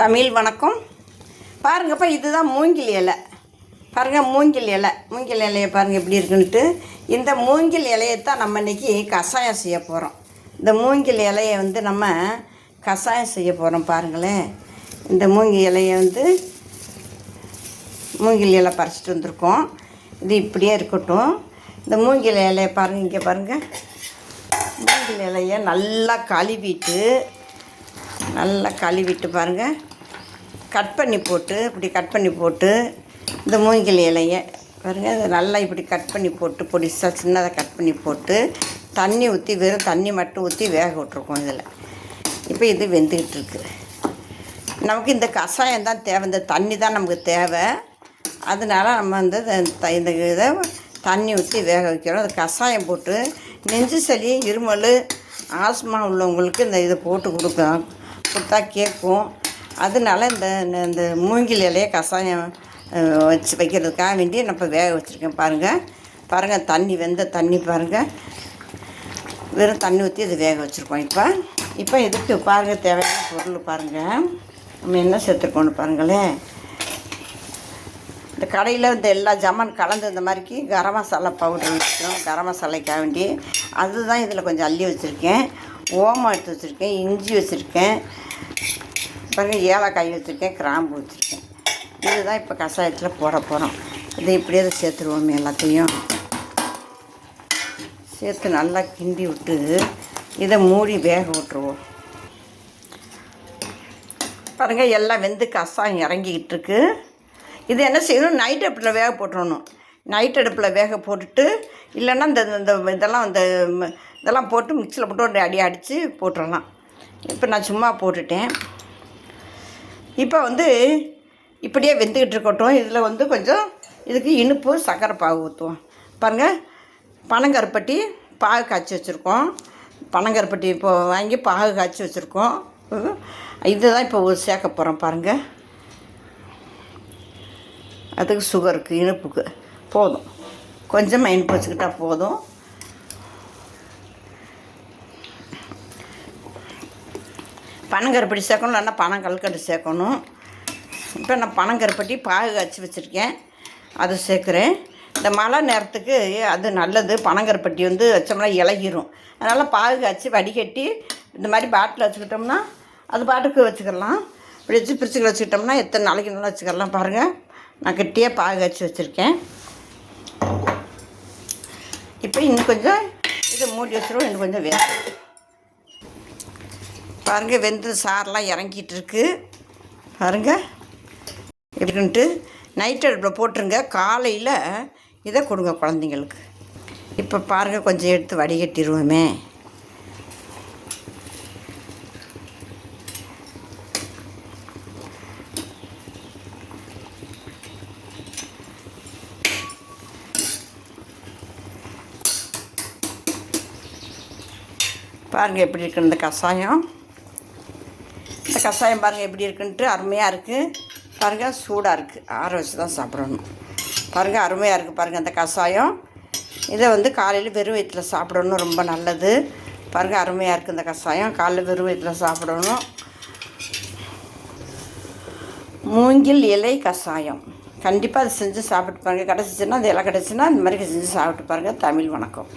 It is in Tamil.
தமிழ் வணக்கம். பாருங்கப்பா இதுதான் மூங்கில் இலை. பாருங்கள் மூங்கில் இலை. மூங்கில் இலையை பாருங்கள் எப்படி இருக்குன்ட்டு இந்த மூங்கில் இலையை தான் நம்ம இன்றைக்கி கஷாயம் செய்ய போகிறோம் இந்த மூங்கில் இலையை வந்து நம்ம கஷாயம் செய்ய போகிறோம் பாருங்களேன். இந்த மூங்கில் இலையை வந்து மூங்கில் இலை பறிச்சிட்டு வந்திருக்கோம். இது இப்படியே இருக்கட்டும். இந்த மூங்கில் இலையை பாருங்கள் இங்கே பாருங்கள் மூங்கில் இலையை நல்லா கழுவிட்டு நல்லா கழுவிட்டு பாருங்கள் கட் பண்ணி போட்டு இப்படி கட் பண்ணி போட்டு இந்த மூங்கில் இலையை பாருங்கள் இதை நல்லா இப்படி கட் பண்ணி போட்டு பொடிசாக சின்னதாக கட் பண்ணி போட்டு தண்ணி ஊற்றி வெறும் தண்ணி மட்டும் ஊற்றி வேக விட்ருக்கோம் இதில். இப்போ இது வெந்துக்கிட்டு இருக்கு. நமக்கு இந்த கஷாயம் தான் தேவை இந்த தண்ணி தான் நமக்கு தேவை. அதனால நம்ம வந்து இந்த- இந்த இதை தண்ணி ஊற்றி வேக வைக்கிறோம். அது கஷாயம் போட்டு நெஞ்சு சளி இருமல் ஆஸ்மா உள்ளவங்களுக்கு இந்த இதை போட்டு கொடுக்கலாம். கொடுத்தா கேட்கும். அதனால இந்த இந்த- மூங்கில் இலையை கஷாயம் வச்சு வைக்கிறதுக்காக வேண்டி நான் இப்போ வேக வச்சுருக்கேன். பாருங்கள் பாருங்கள் தண்ணி வெந்த தண்ணி பாருங்கள் வெறும் தண்ணி ஊற்றி இது வேக வச்சுருக்கோம் இப்போ. இப்போ இதுக்கு பாருங்கள் தேவையான பொருள் பாருங்கள் நம்ம என்ன சேர்த்துருக்கோன்னு பாருங்களேன் இந்த கடையில் இந்த எல்லா ஜமான் கலந்து இந்த மாதிரிக்கு கரம் மசாலா பவுடர் வச்சுக்கிறோம் கரம் மசாலைக்காக வேண்டி. அதுதான் இதில் கொஞ்சம் அள்ளி வச்சுருக்கேன். ஓமம் எடுத்து வச்சுருக்கேன் இஞ்சி வச்சுருக்கேன் பாருங்கள் ஏலக்காய் வச்சுருக்கேன் கிராம்பு வச்சுருக்கேன். இதுதான் இப்போ கஷாயத்தில் போட போகிறோம் இதை இப்படியே அதை சேர்த்துருவோம் எல்லாத்தையும். சேர்த்து நல்லா கிண்டி விட்டு இதை மூடி வேக விட்டுருவோம். பாருங்கள் எல்லாம் வெந்து கஷாயம் இறங்கிக்கிட்டு இருக்கு. இது என்ன செய்யணும்? நைட்டு அடுப்பில் வேக போட்டுறணும். நைட் அடுப்பில் வேக போட்டுட்டு இல்லைன்னா இந்த இந்த இதெல்லாம் இந்த இதெல்லாம் போட்டு மிக்சியில் போட்டு ஒரு அடி அடித்து போட்டுடலாம் இப்போ நான் சும்மா போட்டுட்டேன். இப்போ வந்து இப்படியே வெந்துக்கிட்டு இருக்கட்டும். இதில் வந்து கொஞ்சம் இதுக்கு இனிப்பு சக்கரை பாகு ஊற்றுவோம் பாருங்கள் பனங்கருப்பட்டி பாகு காய்ச்சி வச்சுருக்கோம். பனங்கருப்பட்டி இப்போ வாங்கி பாகு காய்ச்சி வச்சுருக்கோம். இதுதான் இப்போ சேர்க்க போகிறோம் பாருங்கள் அதுக்கு சுகருக்கு இனிப்புக்கு. போதும். கொஞ்சம் மைண்ட் வச்சுக்கிட்டா போதும். பனங்கருப்பட்டி சேர்க்கணும் இல்லைன்னா பனம் கல்கண்டு சேர்க்கணும். இப்போ நான் பனங்கருப்பட்டி பாகு காய்ச்சி வச்சுருக்கேன். அதை சேர்க்குறேன். இந்த மழை நேரத்துக்கு அது நல்லது. பனங்கருப்பட்டி வந்து வச்சோம்னா இலகிரும். அதனால் பாகு காய்ச்சி வடிகட்டி இந்த மாதிரி பாட்டில் வச்சுக்கிட்டோம்னா அது பாட்டுக்கு வச்சுக்கலாம். இப்படி வச்சு பிரிச்சுக்க வச்சுக்கிட்டோம்னா எத்தனை நாளைக்கு நல்லா வச்சுக்கலாம் பாருங்கள் நான் கெட்டியாக பாகு காய்ச்சி வச்சுருக்கேன். இப்போ இன்னும் கொஞ்சம் இதை மூடி வச்சுருவோம் இன்னும் கொஞ்சம் வேகும் பாருங்கள் வெந்து சாரெலாம் இறங்கிட்டு இருக்கு. பாருங்கள் எப்படின்ட்டு நைட் அடுப்பில் போட்டுருங்க. காலையில் இதை கொடுங்க குழந்தைங்களுக்கு. இப்போ பாருங்கள் கொஞ்சம் எடுத்து வடிகட்டிடுவோமே பாருங்கள் எப்படி இருக்கு இந்த கஷாயம். இந்த கஷாயம் பாருங்கள் எப்படி இருக்குன்ட்டு அருமையாக இருக்குது பாருங்கள் சூடாக இருக்குது ஆற வச்சு தான் சாப்பிடணும். பாருங்கள் அருமையாக இருக்குது பாருங்கள் அந்த கஷாயம். இதை வந்து காலையில் வெறும் வயிற்றில் சாப்பிடணும் ரொம்ப நல்லது. பாருங்கள் அருமையாக இருக்குது இந்த கஷாயம். காலையில் வெறும் வயிற்றில் சாப்பிடணும். மூங்கில் இலை கஷாயம். கண்டிப்பாக அதை செஞ்சு சாப்பிட்டு பாருங்கள் கிடச்சிச்சின்னா அது இலை கிடச்சின்னா இந்த மாதிரி செஞ்சு சாப்பிட்டு பாருங்கள் தமிழ் வணக்கம்.